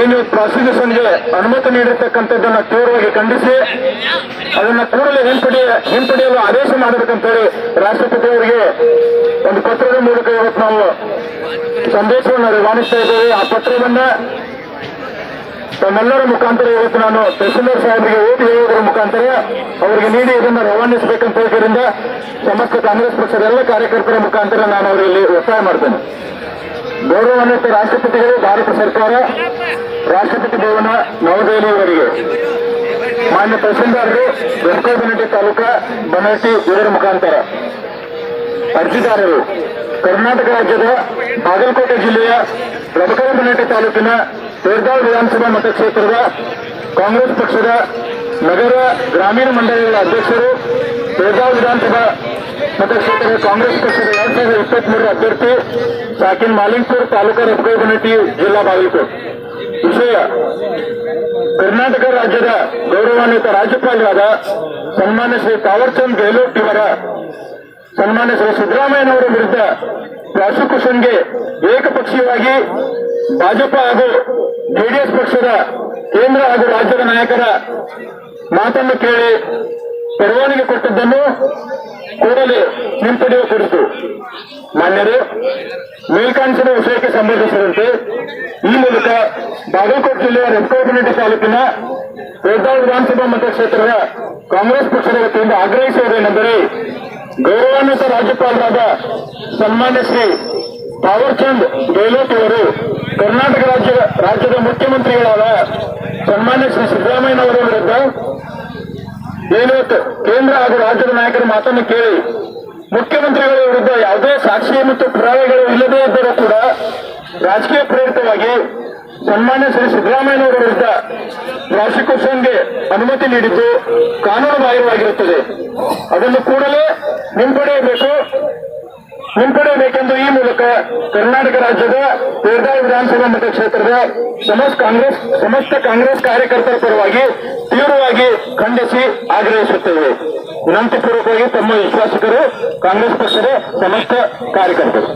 ಏನು ಪ್ರಾಸಿಕ್ಯೂಷನ್ಗೆ ಅನುಮತಿ ನೀಡಿರ್ತಕ್ಕಂಥದ್ದನ್ನ ತೀವ್ರವಾಗಿ ಖಂಡಿಸಿ, ಅದನ್ನ ಕೂಡಲೇ ಹಿಂಪಡೆಯ ಹಿಂಪಡೆಯಲು ಆದೇಶ ಮಾಡಬೇಕಂತೇಳಿ ರಾಷ್ಟ್ರಪತಿ ಅವರಿಗೆ ಒಂದು ಪತ್ರದ ಮೂಲಕ ಇವತ್ತು ನಾವು ಸಂದೇಶವನ್ನು ರವಾನಿಸ್ತಾ ಇದ್ದೇವೆ. ಆ ಪತ್ರವನ್ನ ತಮ್ಮೆಲ್ಲರ ಮುಖಾಂತರ ಇವತ್ತು ನಾನು ತಹಸೀಲ್ದಾರ್ ಸಾಹೇಬರಿಗೆ ಓದಿ ಹೇಳುವುದರ ಮುಖಾಂತರ ಅವರಿಗೆ ನೀಡಿ ಇದನ್ನು ರವಾನಿಸಬೇಕಂತ ಹೇಳಿದ್ರಿಂದ ಸಮಸ್ತ ಕಾಂಗ್ರೆಸ್ ಪಕ್ಷದ ಎಲ್ಲ ಕಾರ್ಯಕರ್ತರ ಮುಖಾಂತರ ನಾನು ಅವರಲ್ಲಿ ಒತ್ತಾಯ ಮಾಡ್ತೇನೆ. ಗೌರವಾನ್ವಿತ ರಾಷ್ಟ್ರಪತಿಗಳು, ಭಾರತ ಸರ್ಕಾರ, ರಾಷ್ಟ್ರಪತಿ ಭವನ, ನವದೆಹಲಿಯವರಿಗೆ. ಮಾನ್ಯ ತಹಸೀಲ್ದಾರರು ಬೆಳಗಾವಿ ತಾಲೂಕ ತಾಲೂಕಾ ಬನಟ್ಟಿ ಇವರ ಮುಖಾಂತರ. ಅರ್ಜಿದಾರರು, ಕರ್ನಾಟಕ ರಾಜ್ಯದ ಬಾಗಲಕೋಟೆ ಜಿಲ್ಲೆಯ ಬನಟ್ಟಿ ತಾಲೂಕಿನ ತೇರ್ದಾಳ್ ವಿಧಾನಸಭಾ ಮತಕ್ಷೇತ್ರದ ಕಾಂಗ್ರೆಸ್ ಪಕ್ಷದ ನಗರ ಗ್ರಾಮೀಣ ಮಂಡಳಿಗಳ ಅಧ್ಯಕ್ಷರು, ತೇರ್ದಾಳ್ ವಿಧಾನಸಭಾ ಮತಕ್ಷೇತ್ರದ ಕಾಂಗ್ರೆಸ್ ಪಕ್ಷದ ಎರಡ್ ಸಾವಿರದ ಇಪ್ಪತ್ಮೂರರ ಅಭ್ಯರ್ಥಿ ಸಾಕಿನ್ ಮಾಲಿಂಗ್ಪುರ್ ತಾಲೂಕಾ ಬನಟ್ಟಿ ಜಿಲ್ಲಾ ಬಾಗಲಕೋಟೆ. ವಿಷಯ, ಕರ್ನಾಟಕ ರಾಜ್ಯದ ಗೌರವಾನ್ವಿತ ರಾಜ್ಯಪಾಲರಾದ ಸನ್ಮಾನ್ಯ ಶ್ರೀ ತಾವರ್ಚಂದ್ ಗೆಹ್ಲೋಟ್ ಇವರ, ಸನ್ಮಾನ್ಯ ಶ್ರೀ ಸಿದ್ದರಾಮಯ್ಯನವರ ವಿರುದ್ಧ ಪ್ರಾಸಿಕ್ಯೂಷನ್ಗೆ ಏಕಪಕ್ಷೀಯವಾಗಿ ಭಾಜಪ ಹಾಗೂ ಜೆಡಿಎಸ್ ಪಕ್ಷದ ಕೇಂದ್ರ ಹಾಗೂ ರಾಜ್ಯದ ನಾಯಕರ ಮಾತನ್ನು ಕೇಳಿ ಪರವಾನಗಿ ಕೊಟ್ಟದ್ದನ್ನು ಕೂಡಲೇ ಹಿಂಪಡೆಯುವ ಕುರಿತು ಮಾನ್ಯರು ಮೇಲ್ಕಾಣಿಸಿದ ವಿಷಯಕ್ಕೆ ಸಂಬಂಧಿಸಿದಂತೆ ಈ ಮೂಲಕ ಬಾಗಲಕೋಟೆ ಜಿಲ್ಲೆಯ ರೆಡ್ಕೋಟನಟ್ಟಿ ತಾಲೂಕಿನ ರೆಡ್ಡಾಳ್ ವಿಧಾನಸಭಾ ಮತಕ್ಷೇತ್ರದ ಕಾಂಗ್ರೆಸ್ ಪಕ್ಷದ ವತಿಯಿಂದ ಆಗ್ರಹಿಸುವುದೇನೆಂದರೆ ಗೌರವಾನ್ವಿತ ರಾಜ್ಯಪಾಲರಾದ ಸನ್ಮಾನ್ಯ ಶ್ರೀ ತಾವರ್ಚಂದ್ ಗೆಹ್ಲೋಟ್ ಅವರು ಕರ್ನಾಟಕ ರಾಜ್ಯದ ರಾಜ್ಯದ ಮುಖ್ಯಮಂತ್ರಿಗಳಾದ ಸನ್ಮಾನ್ಯ ಶ್ರೀ ಸಿದ್ದರಾಮಯ್ಯನವರ ವಿರುದ್ಧ ಏನು ಕೇಂದ್ರ ಹಾಗೂ ರಾಜ್ಯದ ನಾಯಕರ ಮಾತನ್ನು ಕೇಳಿ, ಮುಖ್ಯಮಂತ್ರಿಗಳ ವಿರುದ್ಧ ಯಾವುದೇ ಸಾಕ್ಷಿ ಮತ್ತು ಪುರಾವೆಗಳು ಇಲ್ಲದೇ ಇದ್ದರೂ ಕೂಡ ರಾಜಕೀಯ ಪ್ರೇರಿತವಾಗಿ ಸನ್ಮಾನ್ಯ ಶ್ರೀ ಸಿದ್ದರಾಮಯ್ಯನವರ ವಿರುದ್ಧ ಪ್ರಾಸಿಕ್ಯೂಷನ್ಗೆ ಅನುಮತಿ ನೀಡಿದ್ದು ಕಾನೂನು ಬಾಹಿರವಾಗಿರುತ್ತದೆ ಅದನ್ನು ಕೂಡಲೇ ಹಿಂಪಡೆಯಬೇಕು. ಹಿಂಪಡೆಯಬೇಕೆಂದು ಈ ಮೂಲಕ ಕರ್ನಾಟಕ ರಾಜ್ಯದ ತೇರ್ದಾಳ್ ವಿಧಾನಸಭಾ ಮತಕ್ಷೇತ್ರದ ಸಮಸ್ತ ಕಾಂಗ್ರೆಸ್ ಸಮಸ್ತ ಕಾಂಗ್ರೆಸ್ ಕಾರ್ಯಕರ್ತರ ಪರವಾಗಿ ತೀವ್ರವಾಗಿ ಖಂಡಿಸಿ ಆಗ್ರಹಿಸುತ್ತೇವೆ. ವಿನಂತಿಪೂರ್ವಕವಾಗಿ ತಮ್ಮ ವಿಶ್ವಾಸಕರು ಕಾಂಗ್ರೆಸ್ ಪಕ್ಷದ ಸಮಸ್ತ ಕಾರ್ಯಕರ್ತರು.